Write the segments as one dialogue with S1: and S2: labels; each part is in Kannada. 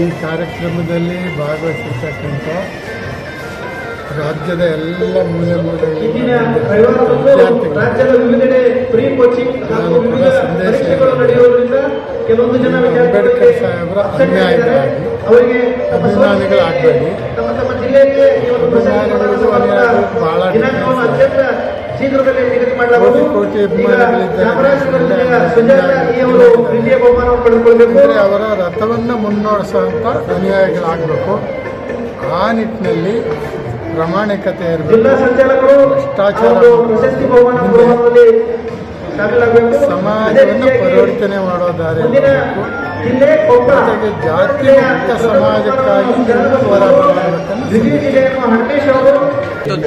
S1: ಈ ಕಾರ್ಯಕ್ರಮದಲ್ಲಿ ಭಾಗವಹಿಸಿರ್ತಕ್ಕಂಥ ರಾಜ್ಯದ ಎಲ್ಲ ಮೂಲೆ ಮೂಲೆಗಳಿಂದ ಅಂಬೇಡ್ಕರ್ ಸಾಹೇಬರ
S2: ತಮ್ಮ
S1: ಅಭಿಮಾನಿಗಳಾಗಬೇಡಿ.
S2: ತಮ್ಮ ತಮ್ಮ ಈ ಒಂದು
S1: ಅಭಿಮಾನಿಗಳು ಅನ್ಯಾಯಗಳು ಬಹಳ
S2: ಅತ್ಯಂತ ಶೀಘ್ರದಲ್ಲಿ ನಿಗದಿ ಮಾಡಲಾಗುವುದು.
S1: ಕೋಟಿ ಕೋಟಿ ಅಭಿಮಾನಿಗಳಿದ್ದಾರೆ.
S2: ಈ ಅವರು
S1: ರಥವನ್ನು ಮುನ್ನಡೆಸುವಂಥ ಅನುಯಾಯಿಗಳಾಗಬೇಕು. ಆ ನಿಟ್ಟಿನಲ್ಲಿ ಪ್ರಾಮಾಣಿಕತೆ ಇರಬೇಕು. ಭ್ರಷ್ಟಾಚಾರ ಸಮಾಜವನ್ನು ಪರಿವರ್ತನೆ ಮಾಡೋ ದಾರಿ
S2: ಮುಂದಿನ ಜಿಲ್ಲೆ
S1: ಜೊತೆಗೆ ಜಾತಿ ಮುಕ್ತ ಸಮಾಜಕ್ಕಾಗಿ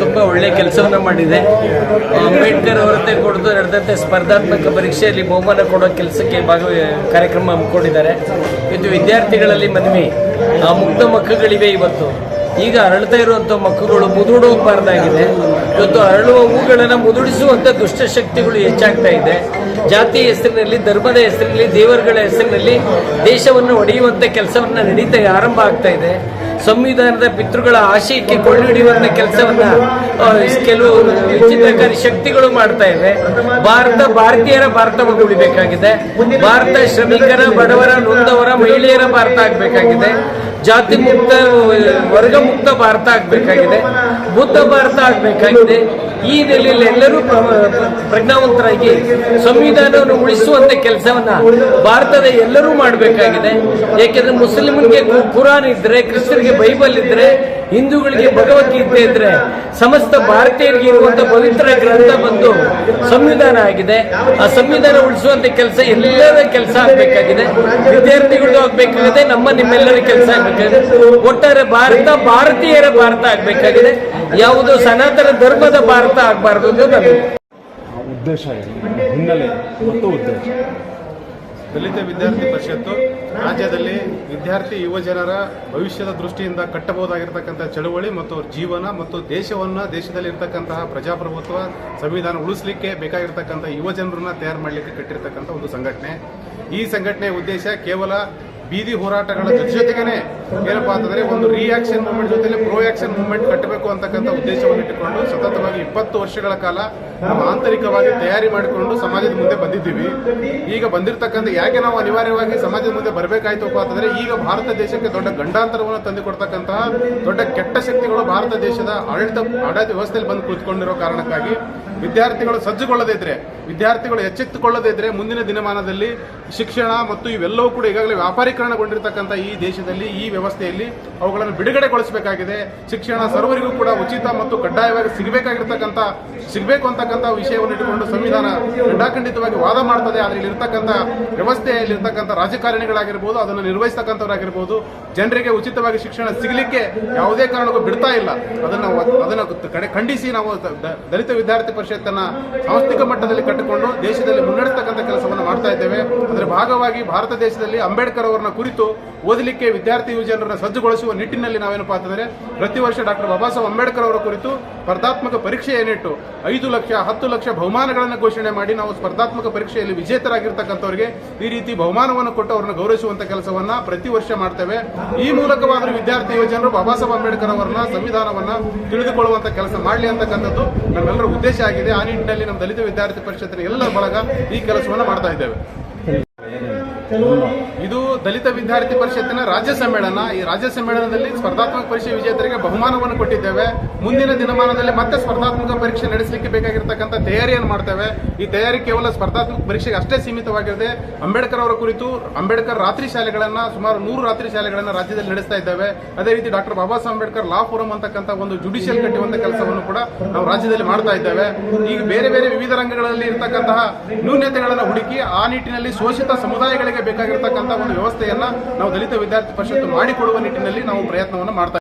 S3: ತುಂಬ ಒಳ್ಳೆಯ ಕೆಲಸವನ್ನು ಮಾಡಿದೆ. ಅಂಬೇಡ್ಕರ್ ಅವರತ್ತೆ ಕೊಡದು ನಡೆದಂತೆ ಸ್ಪರ್ಧಾತ್ಮಕ ಪರೀಕ್ಷೆಯಲ್ಲಿ ಬಹುಮಾನ ಕೊಡೋ ಕೆಲಸಕ್ಕೆ ಭಾಗವ ಕಾರ್ಯಕ್ರಮ ಹಮ್ಮಿಕೊಂಡಿದ್ದಾರೆ. ಇದು ವಿದ್ಯಾರ್ಥಿಗಳಲ್ಲಿ ಮನವಿ ಆ ಮುಗ್ಧ ಮಕ್ಕಳಿವೆ ಇವತ್ತು. ಈಗ ಅರಳ್ತಾ ಇರುವಂಥ ಮಕ್ಕಳುಗಳು ಮುದುಡೋಗಬಾರ್ದಾಗಿದೆ. ಇವತ್ತು ಅರಳುವ ಹೂಗಳನ್ನು ಮುದುಡಿಸುವಂಥ ದುಷ್ಟಶಕ್ತಿಗಳು ಹೆಚ್ಚಾಗ್ತಾ ಇದೆ. ಜಾತಿ ಹೆಸರಿನಲ್ಲಿ, ಧರ್ಮದ ಹೆಸರಿನಲ್ಲಿ, ದೇವರುಗಳ ಹೆಸರಿನಲ್ಲಿ ದೇಶವನ್ನು ಒಡೆಯುವಂಥ ಕೆಲಸವನ್ನು ನಡೀತಾ ಆರಂಭ ಆಗ್ತಾ ಇದೆ. ಸಂವಿಧಾನದ ಪಿತೃಗಳ ಆಶಯಕ್ಕೆ ಕೊಳ್ಳಿಡಿಯುವಂತ ಕೆಲಸವನ್ನ ಕೆಲವು ವಿಚಿತ್ರಕಾರಿ ಶಕ್ತಿಗಳು ಮಾಡ್ತಾ ಇವೆ. ಭಾರತ ಭಾರತೀಯರ ಭಾರತವನ್ನು ಉಳಿಬೇಕಾಗಿದೆ. ಭಾರತ ಶ್ರಮಿಕರ, ಬಡವರ, ನೊಂದವರ, ಮಹಿಳೆಯರ ಭಾರತ ಆಗಬೇಕಾಗಿದೆ. ಜಾತಿ ಮುಕ್ತ, ವರ್ಗ ಮುಕ್ತ ಭಾರತ ಆಗಬೇಕಾಗಿದೆ. ಬುದ್ಧ ಭಾರತ ಆಗಬೇಕಾಗಿದೆ. ಈ ನೆಲೆಯಲ್ಲಿ ಎಲ್ಲರೂ ಪ್ರ- ಪ್ರಜ್ಞಾವಂತರಾಗಿ ಸಂವಿಧಾನವನ್ನು ಉಳಿಸುವಂತ ಕೆಲಸವನ್ನ ಭಾರತದ ಎಲ್ಲರೂ ಮಾಡಬೇಕಾಗಿದೆ. ಏಕೆಂದ್ರೆ ಮುಸ್ಲಿಮರಿಗೆ ಕು- ಕುರಾನ್ ಇದ್ರೆ, ಕ್ರಿಸ್ತರಿಗೆ ಬೈಬಲ್ ಇದ್ರೆ ಹಿಂದೂಗಳಿಗೆ ಭಗವದ್ಗೀತೆ ಇದ್ರೆ ಸಮಸ್ತ ಭಾರತೀಯರಿಗೆ ಇರುವಂತ ಪವಿತ್ರ ಗ್ರಂಥ ಬಂದು ಸಂವಿಧಾನ ಆಗಿದೆ. ಆ ಸಂವಿಧಾನ ಉಳಿಸುವಂತ ಕೆಲಸ ಎಲ್ಲರ ಕೆಲಸ ಆಗ್ಬೇಕಾಗಿದೆ. ವಿದ್ಯಾರ್ಥಿಗಳು ಆಗ್ಬೇಕಾಗಿದೆ ನಮ್ಮ ನಿಮ್ಮೆಲ್ಲರ ಕೆಲಸ ಆಗ್ಬೇಕಾಗಿದೆ. ಒಟ್ಟಾರೆ ಭಾರತ ಭಾರತೀಯರ ಭಾರತ ಆಗ್ಬೇಕಾಗಿದೆ. ಯಾವುದು ಸನಾತನ ಧರ್ಮದ ಭಾರತ ಆಗಬಾರ್ದು ಅಂತ
S4: ಉದ್ದೇಶ. ಹಿನ್ನೆಲೆ ಮತ್ತು ಉದ್ದೇಶ.
S5: ದಲಿತ ವಿದ್ಯಾರ್ಥಿ ಪರಿಷತ್ತು ರಾಜ್ಯದಲ್ಲಿ ವಿದ್ಯಾರ್ಥಿ ಯುವಜನರ ಭವಿಷ್ಯದ ದೃಷ್ಟಿಯಿಂದ ಕಟ್ಟಬಹುದಾಗಿರ್ತಕ್ಕಂಥ ಚಳುವಳಿ ಮತ್ತು ಅವ್ರ ಜೀವನ ಮತ್ತು ದೇಶವನ್ನು ದೇಶದಲ್ಲಿ ಇರ್ತಕ್ಕಂತಹ ಪ್ರಜಾಪ್ರಭುತ್ವ ಸಂವಿಧಾನ ಉಳಿಸಲಿಕ್ಕೆ ಬೇಕಾಗಿರ್ತಕ್ಕಂಥ ಯುವಜನರನ್ನ ತಯಾರು ಮಾಡಲಿಕ್ಕೆ ಕಟ್ಟಿರ್ತಕ್ಕಂಥ ಒಂದು ಸಂಘಟನೆ. ಈ ಸಂಘಟನೆಯ ಉದ್ದೇಶ ಕೇವಲ ಬೀದಿ ಹೋರಾಟಗಳ ಜೊತೆ ಜೊತೆಗೇನೆ ಏನಪ್ಪಾ ಅಂತಂದ್ರೆ ಒಂದು ರಿಯಾಕ್ಷನ್ ಮೂವ್ಮೆಂಟ್ ಜೊತೆಲಿ ಪ್ರೋ ಆಕ್ಷನ್ ಮೂವ್ಮೆಂಟ್ ಕಟ್ಟಬೇಕು ಅಂತಕ್ಕಂಥ ಉದ್ದೇಶವನ್ನು ಇಟ್ಟುಕೊಂಡು ಸತತವಾಗಿ ಇಪ್ಪತ್ತು ವರ್ಷಗಳ ಕಾಲ ನಾವು ಆಂತರಿಕವಾಗಿ ತಯಾರಿ ಮಾಡಿಕೊಂಡು ಸಮಾಜದ ಮುಂದೆ ಬಂದಿದ್ದೀವಿ. ಈಗ ಬಂದಿರತಕ್ಕಂಥ ಯಾಕೆ ನಾವು ಅನಿವಾರ್ಯವಾಗಿ ಸಮಾಜದ ಮುಂದೆ ಬರಬೇಕಾಯ್ತಪ್ಪ ಅಂತಂದ್ರೆ ಈಗ ಭಾರತ ದೇಶಕ್ಕೆ ದೊಡ್ಡ ಗಂಡಾಂತರವನ್ನು ತಂದುಕೊಡ್ತಕ್ಕಂತಹ ದೊಡ್ಡ ಕೆಟ್ಟ ಶಕ್ತಿಗಳು ಭಾರತ ದೇಶದ ಆಡಳಿತ ಆಡಳಿತ ವ್ಯವಸ್ಥೆಯಲ್ಲಿ ಬಂದು ಕುಳಿತುಕೊಂಡಿರೋ ಕಾರಣಕ್ಕಾಗಿ ವಿದ್ಯಾರ್ಥಿಗಳು ಸಜ್ಜುಗೊಳ್ಳದೇ ಇದ್ರೆ, ವಿದ್ಯಾರ್ಥಿಗಳು ಎಚ್ಚೆತ್ತುಕೊಳ್ಳದೇ ಇದ್ರೆ ಮುಂದಿನ ದಿನಮಾನದಲ್ಲಿ ಶಿಕ್ಷಣ ಮತ್ತು ಇವೆಲ್ಲವೂ ಕೂಡ ಈಗಾಗಲೇ ವ್ಯಾಪಾರೀಕರಣಗೊಂಡಿರ್ತಕ್ಕಂಥ ಈ ದೇಶದಲ್ಲಿ, ಈ ವ್ಯವಸ್ಥೆಯಲ್ಲಿ ಅವುಗಳನ್ನು ಬಿಡುಗಡೆಗೊಳಿಸಬೇಕಾಗಿದೆ. ಶಿಕ್ಷಣ ಸರ್ವರಿಗೂ ಕೂಡ ಉಚಿತ ಮತ್ತು ಕಡ್ಡಾಯವಾಗಿ ಸಿಗಬೇಕಾಗಿರ್ತಕ್ಕಂಥ ಸಿಗಬೇಕು ಅಂತಕ್ಕಂಥ ವಿಷಯವನ್ನು ಇಟ್ಟುಕೊಂಡು ಸಂವಿಧಾನ ಖಂಡಾಖಂಡಿತವಾಗಿ ವಾದ ಮಾಡ್ತದೆ. ಆದರೆ ಇಲ್ಲಿರ್ತಕ್ಕಂಥ ವ್ಯವಸ್ಥೆಯಲ್ಲಿರ್ತಕ್ಕಂಥ ರಾಜಕಾರಣಿಗಳಾಗಿರ್ಬೋದು, ಅದನ್ನು ನಿರ್ವಹಿಸ್ತಕ್ಕಂಥವ್ರಾಗಿರ್ಬೋದು, ಜನರಿಗೆ ಉಚಿತವಾಗಿ ಶಿಕ್ಷಣ ಸಿಗಲಿಕ್ಕೆ ಯಾವುದೇ ಕಾರಣಕ್ಕೂ ಬಿಡ್ತಾ ಇಲ್ಲ. ಅದನ್ನು ಅದನ್ನು ಕಡೆ ಖಂಡಿಸಿ ನಾವು ದಲಿತ ವಿದ್ಯಾರ್ಥಿ ಪರಿಷತ್ತನ್ನು ಸಾಂಸ್ಥಿಕ ಮಟ್ಟದಲ್ಲಿ ಕಟ್ಟಿಕೊಂಡು ದೇಶದಲ್ಲಿ ಮುನ್ನಡೆಸ್ತಕ್ಕಂಥ ಕೆಲಸವನ್ನು ಮಾಡ್ತಾ ಇದ್ದೇವೆ. ಅದರ ಭಾಗವಾಗಿ ಭಾರತ ದೇಶದಲ್ಲಿ ಅಂಬೇಡ್ಕರ್ ಅವರನ್ನ ಕುರಿತು ಓದಲಿಕ್ಕೆ ವಿದ್ಯಾರ್ಥಿ ಯುವಜನರನ್ನು ಸಜ್ಜುಗೊಳಿಸುವ ನಿಟ್ಟಿನಲ್ಲಿ ನಾವೇನಪ್ಪ ಅಂತಂದರೆ ಪ್ರತಿ ವರ್ಷ ಡಾಕ್ಟರ್ ಬಾಬಾ ಸಾಹೇಬ್ ಅಂಬೇಡ್ಕರ್ ಅವರ ಕುರಿತು ಸ್ಪರ್ಧಾತ್ಮಕ ಪರೀಕ್ಷೆಯನ್ನಿಟ್ಟು ಐದು ಲಕ್ಷ, ಹತ್ತು ಲಕ್ಷ ಬಹುಮಾನಗಳನ್ನು ಘೋಷಣೆ ಮಾಡಿ ನಾವು ಸ್ಪರ್ಧಾತ್ಮಕ ಪರೀಕ್ಷೆಯಲ್ಲಿ ವಿಜೇತರಾಗಿರ್ತಕ್ಕಂಥವರಿಗೆ ಈ ರೀತಿ ಬಹುಮಾನವನ್ನು ಕೊಟ್ಟು ಅವರನ್ನು ಗೌರವಿಸುವಂತ ಕೆಲಸವನ್ನ ಪ್ರತಿ ವರ್ಷ ಮಾಡ್ತೇವೆ. ಈ ಮೂಲಕವಾದರೂ ವಿದ್ಯಾರ್ಥಿ ಯುವಜನರು ಬಾಬಾ ಸಾಹೇಬ್ ಅಂಬೇಡ್ಕರ್ ಅವರನ್ನ, ಸಂವಿಧಾನವನ್ನ ತಿಳಿದುಕೊಳ್ಳುವಂತ ಕೆಲಸ ಮಾಡಲಿ ಅಂತಕ್ಕಂಥದ್ದು ನಮ್ಮೆಲ್ಲರ ಉದ್ದೇಶ ಆಗಿದೆ. ಆ ನಿಟ್ಟಿನಲ್ಲಿ ನಮ್ಮ ದಲಿತ ವಿದ್ಯಾರ್ಥಿ ಪರಿಷತ್ತಿನ ಎಲ್ಲ ಬಳಗ ಈ ಕೆಲಸವನ್ನ ಮಾಡ್ತಾ ಇದ್ದೇವೆ. ಇದು ದಲಿತ ವಿದ್ಯಾರ್ಥಿ ಪರಿಷತ್ತಿನ ರಾಜ್ಯ ಸಮ್ಮೇಳನ. ಈ ರಾಜ್ಯ ಸಮ್ಮೇಳನದಲ್ಲಿ ಸ್ಪರ್ಧಾತ್ಮಕ ಪರೀಕ್ಷೆ ವಿಜೇತರಿಗೆ ಬಹುಮಾನವನ್ನು ಕೊಟ್ಟಿದ್ದೇವೆ. ಮುಂದಿನ ದಿನಮಾನದಲ್ಲಿ ಮತ್ತೆ ಸ್ಪರ್ಧಾತ್ಮಕ ಪರೀಕ್ಷೆ ನಡೆಸಲಿಕ್ಕೆ ಬೇಕಾಗಿರ್ತಕ್ಕಂಥ ತಯಾರಿಯನ್ನು ಮಾಡ್ತೇವೆ. ಈ ತಯಾರಿ ಕೇವಲ ಸ್ಪರ್ಧಾತ್ಮಕ ಪರೀಕ್ಷೆಗೆ ಅಷ್ಟೇ ಸೀಮಿತವಾಗಿರದೆ, ಅಂಬೇಡ್ಕರ್ ಅವರ ಕುರಿತು ಅಂಬೇಡ್ಕರ್ ರಾತ್ರಿ ಶಾಲೆಗಳನ್ನ ಸುಮಾರು ನೂರು ರಾತ್ರಿ ಶಾಲೆಗಳನ್ನ ರಾಜ್ಯದಲ್ಲಿ ನಡೆಸ್ತಾ ಇದ್ದೇವೆ. ಅದೇ ರೀತಿ doctor Baba Saheb Ambedkar law forum ಅಂತಕ್ಕಂಥ ಒಂದು ಜುಡಿಷಿಯಲ್ ಕಟ್ಟುವಂತ ಕೆಲಸವನ್ನು ಕೂಡ ನಾವು ರಾಜ್ಯದಲ್ಲಿ ಮಾಡ್ತಾ ಇದ್ದೇವೆ. ಈಗ ಬೇರೆ ಬೇರೆ ವಿವಿಧ ರಂಗಗಳಲ್ಲಿ ಇರತಕ್ಕಂತಹ ನ್ಯೂನ್ಯತೆಗಳನ್ನು ಹುಡುಕಿ ಆ ನಿಟ್ಟಿನಲ್ಲಿ ಶೋಷಿತ ಸಮುದಾಯಗಳಿಗೆ ಬೇಕಾಗಿರ್ತಕ್ಕಂಥ ಒಂದು ವ್ಯವಸ್ಥೆಯನ್ನ ನಾವು ದಲಿತ ವಿದ್ಯಾರ್ಥಿ ಪರಿಷತ್ತು ಮಾಡಿಕೊಡುವ ನಿಟ್ಟಿನಲ್ಲಿ ನಾವು ಪ್ರಯತ್ನವನ್ನು ಮಾಡ್ತಾ